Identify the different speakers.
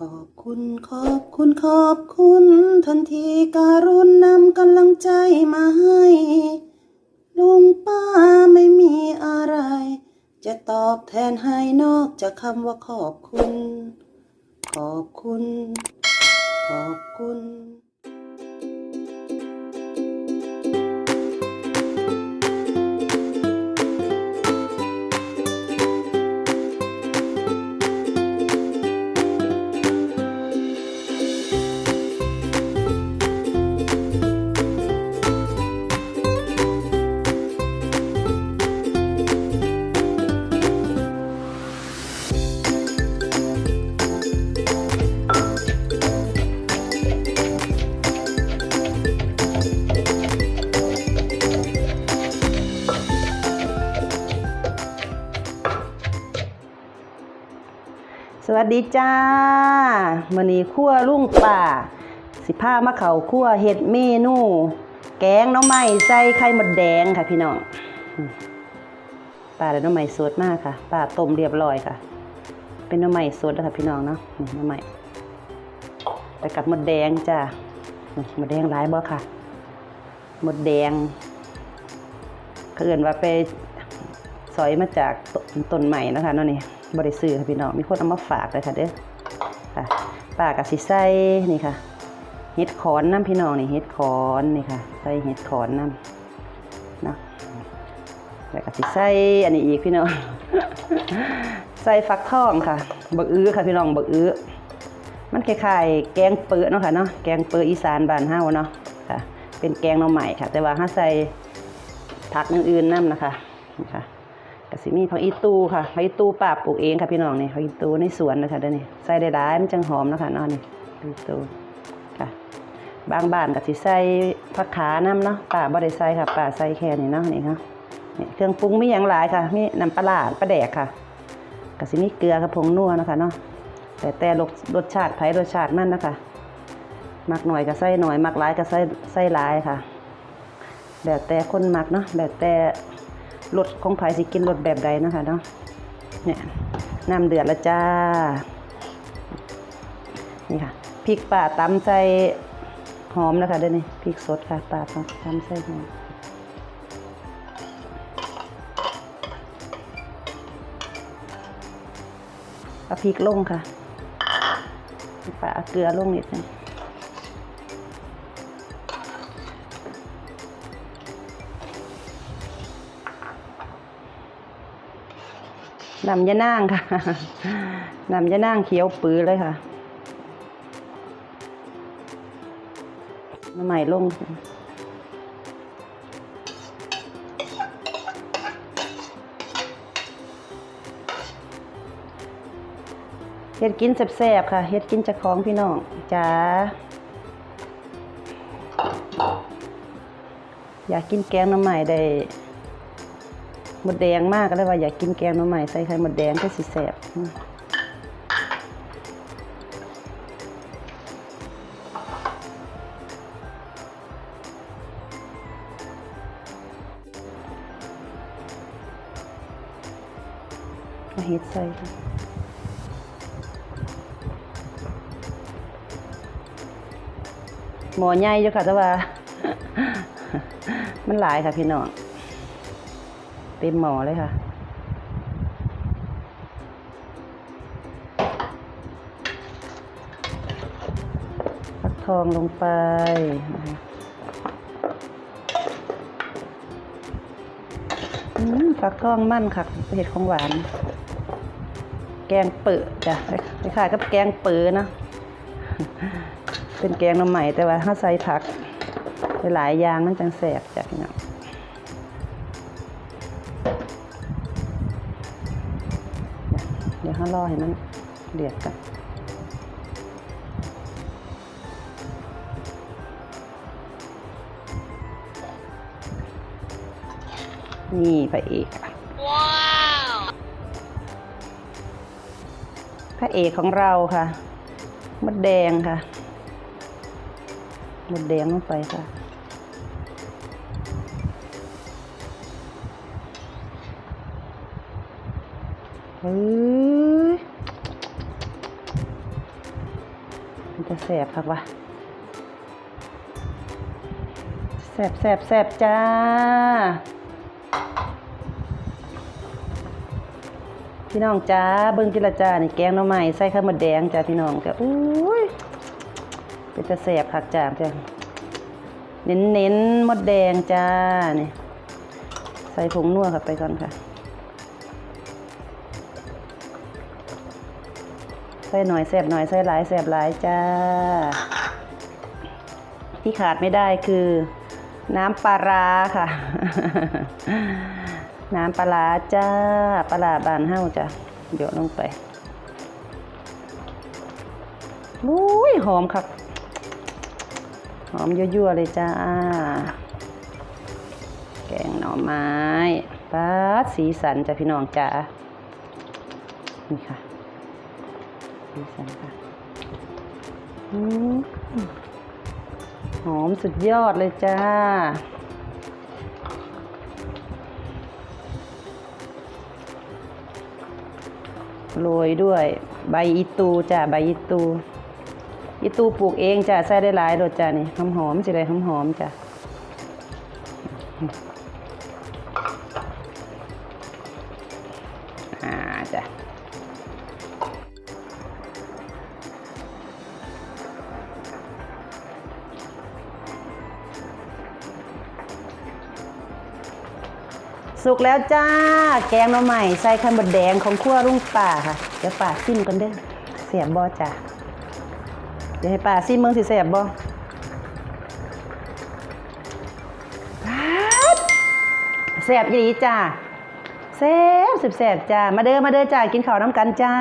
Speaker 1: ขอบคุณขอบคุณขอบคุณทันทีการุณนำกำลังใจมาให้ลุงป้าไม่มีอะไร จะตอบแทนให้นอกจากคำว่าขอบคุณ ขอบคุณ ขอบคุณ สวัสดีจ้ามื้อนี้ครัวลุ่งป่า สิพามาเขาครัวเฮ็ดเมนู แกงน่อไม้ใส่ไข่มดแดงค่ะพี่น้องป้าได้หน่อไม้สดมากค่ะป้าต้มเรียบร้อยค่ะ เป็นน่อไม้สดแล้วค่ะพี่น้องเนาะนี่หน่อไม้ไปกับมดแดงจ้ามดแดงหลายบ่ค่ะมดแดงเขาเอื่นว่าไปสอยมาจากต้นใหม่นะคะเนาะนี่ บริซื้อค่ะพี่น้องมีคนเอามาฝากเลยค่ะเด้อค่ะปากับสิใส่นี่ค่ะเห็ดขอนน้ำพี่น้องนี่เห็ดขอนนี่ค่ะใส่เห็ดขอนน้ำนะแล้วก็สิใส่อันนี้อีกพี่น้องใส่ฟักทองค่ะบักอื้อค่ะพี่น้องบักอื้อมันคล้ายๆแกงเปื้อเนาะค่ะเนาะแกงเปื้ออีสานบ้านเฮาเนาะค่ะเป็นแกงหน่อใหม่ค่ะ แต่ว่าถ้าใส่ผักอื่นน้ำนะคะนี่ค่ะ ก็สิมีผักอีตูค่ะผักอีตูป้าปลูกเองค่ะพี่น้องนี่ผักอีตูในสวนนะคะเด้อนี่ใส่ได้หลายมันจังหอมนะคะนาะนี่ผักอีตูค่ะ บางบ้านก็สิใส่ผักขาน้ำเนาะป้าบ่ได้ใส่ค่ะป้าใส่แค่นี้เนาะนี่เนาะนี่เครื่องปรุงมีอย่างหลายค่ะมีน้ำปลาร้าปลาแดกค่ะก็สิมีเกลือกับผงนัวนะคะเนาะแต่แต่รสชาติไผ่รสชาติมันนะคะมักหน่อยก็ใส่หน่อยมักหลายก็ใส่ใส่หลายค่ะแล้วแต่คนมักเนาะแล้วแต่ รสของไผสิกินรสแบบใดนะคะเนาะเนี่ยน้ำเดือดล้วจ้า นี่ค่ะพริกป่าตำใส่หอมนะคะเด้วยวนี่พริกสดค่ะป่าตำใส่หอมเอาพริกลงค่ะป่าเอาเกลือลงนิดนึง นำยะนางค่ะนำยะนางเขียวปื้อเลยค่ะน้ำใหม่ลงเฮ็ดกินแซ่บๆค่ะ เฮ็ดกินจากของพี่น้องจ้าอยากกินแกงน้ำใหม่ได้ หมดแดงมากก็เลยว่าอยากกินแกงหน้ำใหม่ใส่ไข่หมดแดงก็สิแซ่บเอาเฮ็ดใส่หมอใหญ่อยู่ค่ะแต่ว่า มันหลายค่ะพี่น้อง เต็มหมอเลยค่ะ ฟักทองลงไปหืมฟักทองมั่นค่ะเห็ดของหวาน แกงเปื้อจ้ะคล้ายๆกับแกงเปื้อนะเป็นแกงน้ำใหม่แต่ว่าถ้าใส่ผักหลายอย่างมันจังแสบจ้ะพี่น้อง เดี๋ยวเขารอให้มันเดือดกันนี่พระเอกค่ะพระเอกของเราค่ะมดแดงค่ะมดแดงลงไปค่ะเฮ้ จะแสบครับวะแสบแสบแสบจ้า พี่น้องจ้าเบิ่งจิละจ้านี่แกงหน่อไม้ใส่ข้าวมดแดงจ้าพี่น้องจ้าอุ้ยเป็นจะแสบคักจ้าจ้าเน้นเน้นมดแดงจ้านี่ใส่ผงนัวเข้าไปก่อนค่ะ ใส่หน่อยแสบหน่อยใส่หลายแสบหลายจ้า ที่ขาดไม่ได้คือ น้ำปลาร้าค่ะ น้ำปลาร้าจ้าปลาร้าบานเฮ้าจ้ะเดี๋ยวลงไปอุ้ยหอมครับหอมยั่วๆเลยจ้า แกงหน่อไม้ปลาสีสันจ้ะพี่น้องจ้านี่ค่ะ สีสันค่ะหอมสุดยอดเลยจ้า โรยด้วย ใบอีตูจ้ะใบอีตู อีตูปลูกเองจ้ะใส่ได้หลายรสจ้ะนี่หอมหอมสิเลยหอมหอมจ้ะอ่าจ้ะ สุกแล้วจ้า แกงหน่อใหม่ใส่ขันบดแดงของขั้วรุ่งป่าค่ะเดี๋ยวป่าซิมกันเด้อเสียบบอจ้ะเดี๋ยวให้ป่าซิมเมืองสิเสียบบอแสบอีหลีจ้าแสบสิบแสบจ้ามาเด้อมาเด้อจ้ากินข้าวน้ำกันจ้า